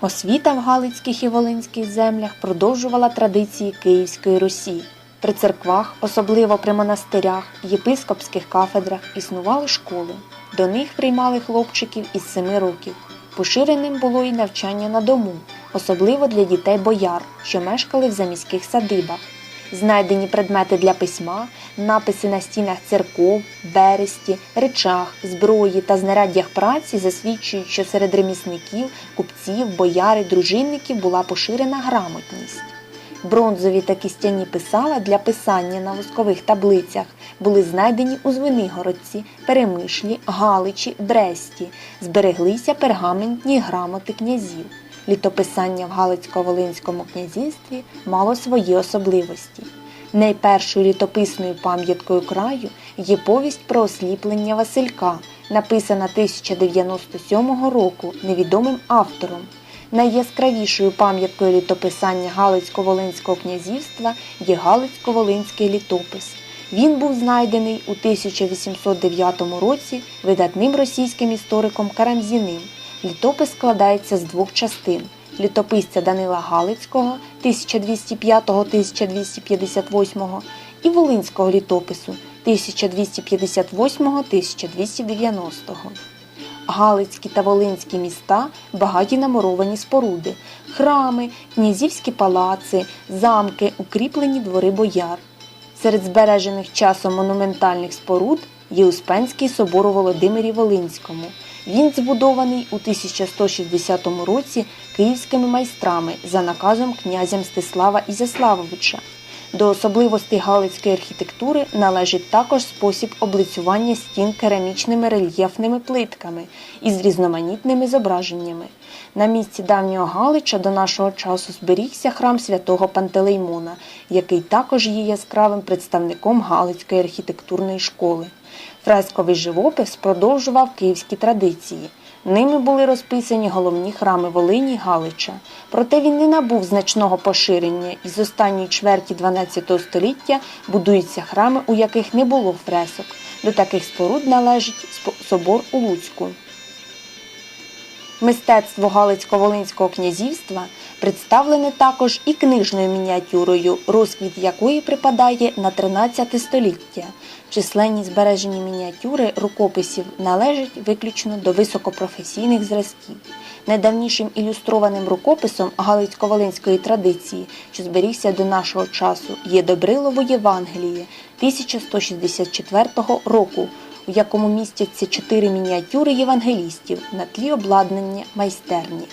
Освіта в Галицьких і Волинських землях продовжувала традиції Київської Русі. При церквах, особливо при монастирях, єпископських кафедрах існували школи. До них приймали хлопчиків із семи років. Поширеним було і навчання на дому, особливо для дітей бояр, що мешкали в заміських садибах. Знайдені предмети для письма, написи на стінах церков, бересті, речах, зброї та знаряддях праці засвідчують, що серед ремісників, купців, бояр і дружинників була поширена грамотність. Бронзові та кістяні писала для писання на воскових таблицях були знайдені у Звенигородці, Перемишлі, Галичі, Бресті. Збереглися пергаментні грамоти князів. Літописання в Галицько-Волинському князівстві мало свої особливості. Найпершою літописною пам'яткою краю є повість про осліплення Василька, написана 1097 року невідомим автором. Найяскравішою пам'яткою літописання Галицько-Волинського князівства є Галицько-Волинський літопис. Він був знайдений у 1809 році видатним російським істориком Карамзіним. Літопис складається з двох частин: літописця Данила Галицького 1205-1258 і Волинського літопису 1258-1290. Галицькі та Волинські міста багаті на муровані споруди, храми, князівські палаци, замки, укріплені двори бояр. Серед збережених часом монументальних споруд є Успенський собор у Володимирі Волинському. Він збудований у 1160 році київськими майстрами за наказом князя Мстислава Ізяславовича. До особливостей галицької архітектури належить також спосіб облицювання стін керамічними рельєфними плитками із різноманітними зображеннями. На місці давнього Галича до нашого часу зберігся храм святого Пантелеймона, який також є яскравим представником Галицької архітектурної школи. Фресковий живопис продовжував київські традиції. Ними були розписані головні храми Волині і Галича. Проте він не набув значного поширення, і з останньої чверті 12 століття будуються храми, у яких не було фресок. До таких споруд належить собор у Луцьку. Мистецтво Галицько-Волинського князівства представлене також і книжною мініатюрою, розквіт якої припадає на 13 століття. Численні збережені мініатюри рукописів належать виключно до високопрофесійних зразків. Найдавнішим ілюстрованим рукописом Галицько-Волинської традиції, що зберігся до нашого часу, є Добрилово Євангеліє 1164 року, у якому містяться чотири мініатюри євангелістів на тлі обладнання майстерні.